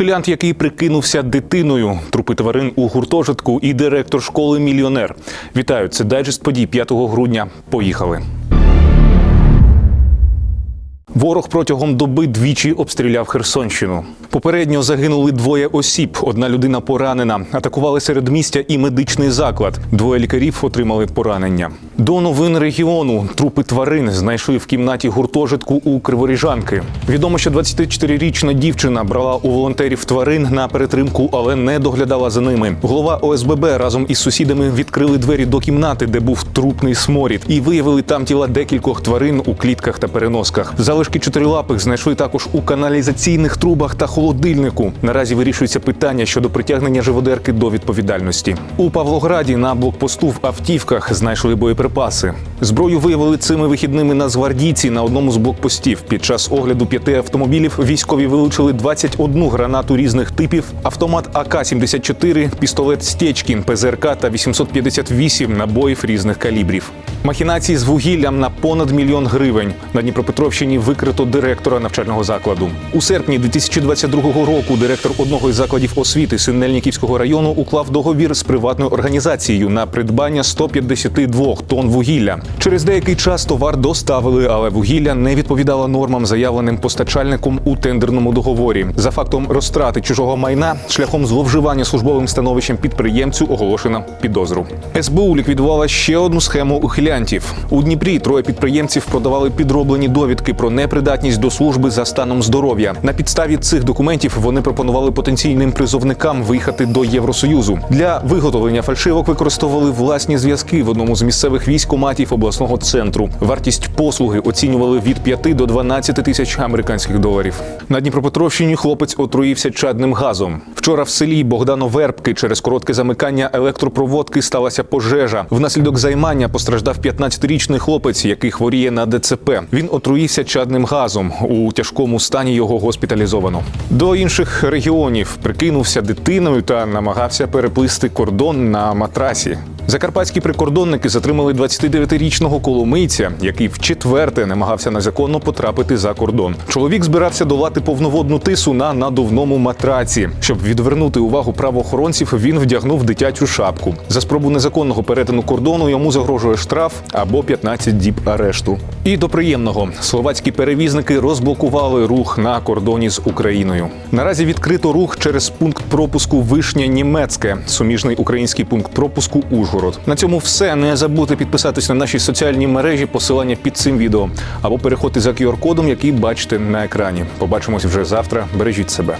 Ухилянт, який прикинувся дитиною, трупи тварин у гуртожитку і директор школи мільйонер. Вітаю, це дайджест подій 5 грудня. Поїхали. Ворог протягом доби двічі обстріляв Херсонщину. Попередньо загинули двоє осіб. Одна людина поранена. Атакували середмістя і медичний заклад. Двоє лікарів отримали поранення. До новин регіону трупи тварин знайшли в кімнаті гуртожитку у Криворіжанки. Відомо, що 24-річна дівчина брала у волонтерів тварин на перетримку, але не доглядала за ними. Голова ОСББ разом із сусідами відкрили двері до кімнати, де був трупний сморід, і виявили там тіла декількох тварин у клітках та переносках. Залишки чотирилапих знайшли також у каналізаційних трубах та холодильнику. Наразі вирішується питання щодо притягнення живодерки до відповідальності. У Павлограді на блокпосту в автівках знайшли боєприпаси. Зброю виявили цими вихідними нацгвардійці на одному з блокпостів. Під час огляду п'яти автомобілів військові вилучили 21 гранату різних типів, автомат АК-74, пістолет Стечкін, ПЗРК та 858 набоїв різних калібрів. Махінації з вугіллям на понад мільйон гривень. На Дніпропетровщині викрито директора навчального закладу. У серпні 2022 року директор одного із закладів освіти Синельниківського району уклав договір з приватною організацією на придбання 152 тонн вугілля. Через деякий час товар доставили, але вугілля не відповідало нормам, заявленим постачальником у тендерному договорі. За фактом розтрати чужого майна шляхом зловживання службовим становищем підприємцю оголошено підозру. СБУ ліквідувала ще одну схему ухилянтів. У Дніпрі троє підприємців продавали підроблені довідки про непридатність до служби за станом здоров'я. На підставі цих документів вони пропонували потенційним призовникам виїхати до Євросоюзу. Для виготовлення фальшивок використовували власні зв'язки в одному з місцевих військоматів обласного центру. Вартість послуги оцінювали від 5 до 12 тисяч американських доларів. На Дніпропетровщині хлопець отруївся чадним газом. Вчора в селі Богдано-Вербки через коротке замикання електропроводки сталася пожежа. Внаслідок займання постраждав 15-річний хлопець, який хворіє на ДЦП. Він отруївся чадним газом. У тяжкому стані його госпіталізовано. До інших регіонів прикинувся дитиною та намагався переплисти кордон на матрасі. Закарпатські прикордонники затримали 29-річного коломийця, який вчетверте намагався незаконно потрапити за кордон. Чоловік збирався долати повноводну тису на надувному матраці. Щоб відвернути увагу правоохоронців, він вдягнув дитячу шапку. За спробу незаконного перетину кордону йому загрожує штраф або 15 діб арешту. І до приємного словацькі перевізники розблокували рух на кордоні з Україною. Наразі відкрито рух через пункт пропуску Вишня Німецьке, суміжний український пункт пропуску Ужгород. На цьому все. Не забудьте підписатись на наші соціальні мережі, посилання під цим відео або переходьте за QR-кодом, який бачите на екрані. Побачимось вже завтра. Бережіть себе.